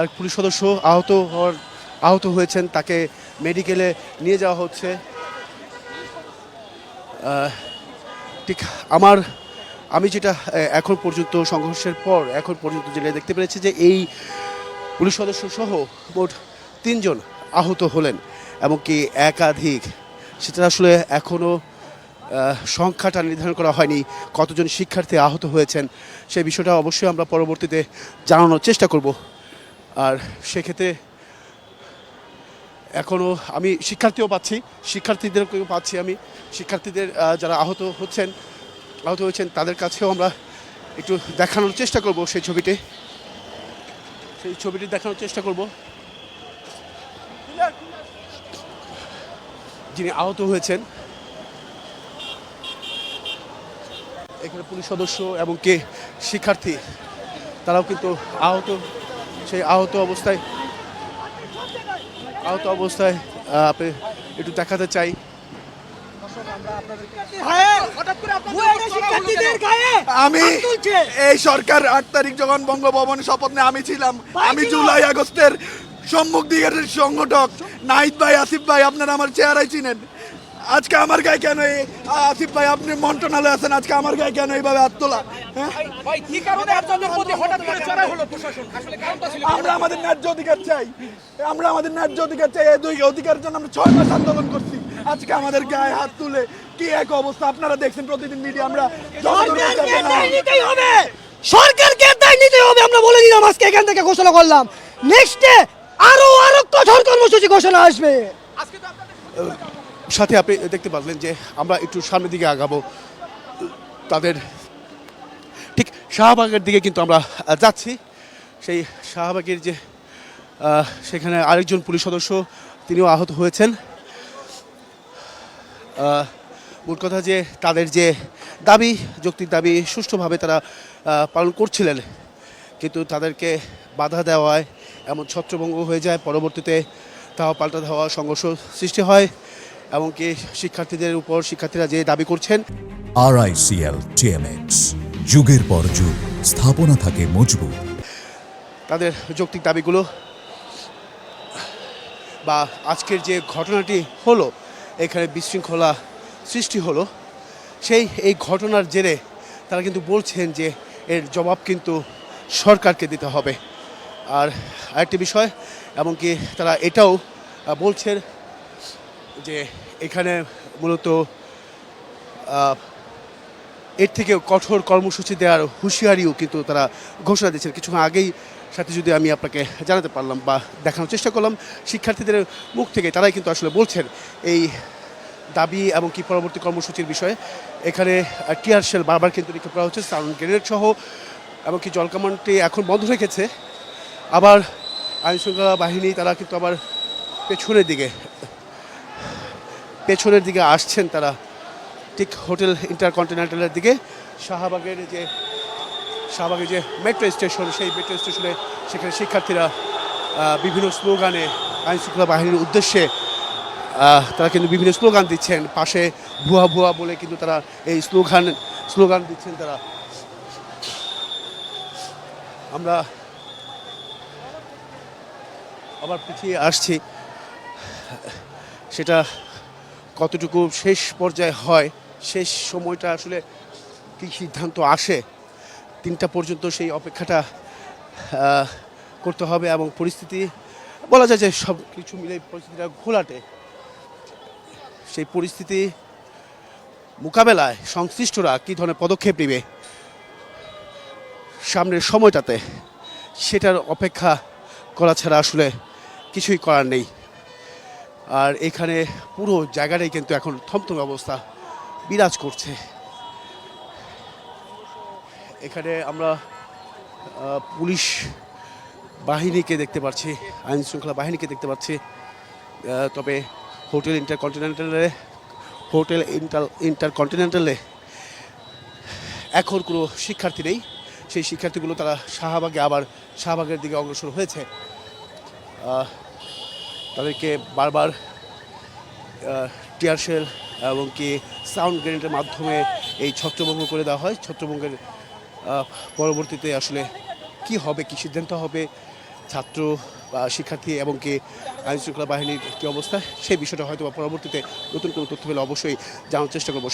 আরেক পুলিশ সদস্য আহত হওয়ার, আহত হয়েছেন, তাকে মেডিকেলে নিয়ে যাওয়া হচ্ছে। ঠিক আমার, আমি যেটা এখন পর্যন্ত সংঘর্ষের পর, এখন পর্যন্ত যেটা দেখতে পেরেছি যে এই পুলিশ সদস্য সহ মোট তিনজন আহত হলেন, এমনকি একাধিক। সেটা আসলে এখনও সংখ্যাটা নির্ধারণ করা হয়নি, কতজন শিক্ষার্থী আহত হয়েছেন সেই বিষয়টা অবশ্যই আমরা পরবর্তীতে জানানোর চেষ্টা করব। আর সেক্ষেত্রে এখনও আমি শিক্ষার্থীও পাচ্ছি শিক্ষার্থীদেরকেও পাচ্ছি আমি। শিক্ষার্থীদের যারা আহত হচ্ছেন, আহত হয়েছেন, তাদের কাছেও আমরা একটু দেখানোর চেষ্টা করব সেই ছবিটি। সেই ছবিটি দেখানোর চেষ্টা করব। যিনি আহত হয়েছেন, এখানে পুলিশ সদস্য এবং কে? শিক্ষার্থী, তারাও কিন্তু আহত সেই আহত অবস্থায় আহত অবস্থায় আপনি একটু দেখাতে চাই। আমি এই সরকার আট তারিখ যখন বঙ্গভবনে শপথ নেয় আমি ছিলাম। আমি জুলাই আগস্টের সম্মুখ দিকের সংগঠক নাহিদ ভাই আসিফ ভাই আপনারা আমার চেহারাই চিনেন। আজকে আমার গায়ে কেন এই আসিফ ভাই আপনি মন্টনালে আছেন আজকে আমার গায়ে কেন এইভাবে হাত তোলা? হ্যাঁ? ভাই কি কারণে আপনাদের প্রতি হঠাৎ করে চড়া হলো প্রশাসন? আসলে কারণটা ছিল কি? আমরা আমাদের ন্যায্য অধিকার চাই। আমরা আমাদের ন্যায্য অধিকার চাই এই দুই অধিকারের জন্য আমরা ছয় মাস আন্দোলন করছি। আজকে আমাদের গায়ে হাত তুলে কি এক অবস্থা? আপনারা দেখছেন প্রতিদিন মিডিয়া আমরা সরকারকে। দায় নিতেই হবে! আমরা বলে দিলাম আজকে এখান থেকে ঘোষণা করলাম। নেক্সটে আরও আরও কঠোর কর্মসূচি ঘোষণা আসবে। আজকে তো আপনাদের সাথে আপনি দেখতে পারলেন যে আমরা একটু সামনের দিকে আগাবো। তাদের ঠিক শাহবাগের দিকে কিন্তু আমরা যাচ্ছি। সেই শাহবাগের যে সেখানে আরেকজন পুলিশ সদস্য তিনিও আহত হয়েছেন। মূল কথা যে তাদের যে দাবি, যৌক্তিক দাবি সুষ্ঠুভাবে তারা পালন করছিলেন। কিন্তু তাদেরকে বাধা দেওয়ায় এমন ছত্রভঙ্গ হয়ে যায়। পরবর্তীতে তাও পাল্টা দেওয়া সংঘর্ষ সৃষ্টি হয়। এমনকি শিক্ষার্থীদের উপর শিক্ষার্থীরা যে দাবি করছেন আরআইসিএল টিএমএক্স যুগের পর যুগ স্থাপনা থাকে মজবুত। তাদের যৌক্তিক দাবিগুলো বা আজকের যে ঘটনাটি হলো এখানে বিশৃঙ্খলা সৃষ্টি হলো সেই এই ঘটনার জেরে তারা কিন্তু বলছেন যে এর জবাব কিন্তু সরকারকে দিতে হবে। আর আরেকটি বিষয় এমনকি তারা এটাও বলছেন যে এখানে মূলত এর থেকে কঠোর কর্মসূচি দেওয়ার হুঁশিয়ারিও কিন্তু তারা ঘোষণা দিয়েছেন। কিছুক্ষণ আগেই সাথে যদি আমি আপনাকে জানাতে পারলাম বা দেখানোর চেষ্টা করলাম, শিক্ষার্থীদের মুখ থেকে তারাই কিন্তু আসলে বলছেন এই দাবি এবং কি পরবর্তী কর্মসূচির বিষয়ে। এখানে টিয়ার শেল বারবার কিন্তু নিক্ষেপ করা হচ্ছে, সাউন্ড গ্রেনেড সহ, এমনকি জলকামানটি এখন বন্ধ রেখেছে। আবার আইনশৃঙ্খলা বাহিনী তারা কিন্তু আবার পেছনের দিকে পেছনের দিকে আসছেন তারা, ঠিক হোটেল ইন্টারকন্টিনেন্টালের দিকে। শাহবাগের যে শাহবাগের যে মেট্রো স্টেশন সেই মেট্রো স্টেশনে সেখানে শিক্ষার্থীরা বিভিন্ন স্লোগানে আইনশৃঙ্খলা বাহিনীর উদ্দেশ্যে তারা কিন্তু বিভিন্ন স্লোগান দিচ্ছেন। পাশে ভুয়া ভুয়া বলে কিন্তু তারা এই স্লোগান স্লোগান দিচ্ছেন তারা। আমরা আবার পিছিয়ে আসছি। সেটা কতটুকু শেষ পর্যায়ে হয়, শেষ সময়টা আসলে কী সিদ্ধান্ত আসে, তিনটা পর্যন্ত সেই অপেক্ষাটা করতে হবে এবং পরিস্থিতি বলা যায় যে সব কিছু মিলে পরিস্থিতিটা ঘোলাটে। সেই পরিস্থিতি মোকাবেলায় সংশ্লিষ্টরা কী ধরনের পদক্ষেপ নেবে সামনের সময়টাতে, সেটার অপেক্ষা করা ছাড়া আসলে কিছুই করার নেই। আর এখানে পুরো জায়গাটাই কিন্তু এখন থমথম অবস্থা, বিরাজ করছে। এখানে আমরা পুলিশ বাহিনীকে দেখতে পাচ্ছি, আইন শৃঙ্খলা বাহিনীকে দেখতে পাচ্ছি। তবে হোটেল ইন্টারকন্টিনেন্টালে, হোটেল ইন্টার ইন্টারকন্টিনেন্টালে এখন কোনো শিক্ষার্থী নেই। সেই শিক্ষার্থীগুলো তারা শাহবাগে আবার শাহবাগের দিকে অগ্রসর হয়েছে। তাদেরকে বারবার টিয়ার সেল এবং কি সাউন্ড গ্রেনেডের মাধ্যমে এই ছত্রভঙ্গ করে দেওয়া হয়। ছত্রভঙ্গের পরবর্তীতে আসলে কি হবে, কি সিদ্ধান্ত হবে, ছাত্র বা শিক্ষার্থী এবং কি আইন শৃঙ্খলা বাহিনীর কী অবস্থা, সেই বিষয়টা হয়তো পরবর্তীতে নতুন কোনো তথ্য পেলে অবশ্যই জানার চেষ্টা করব।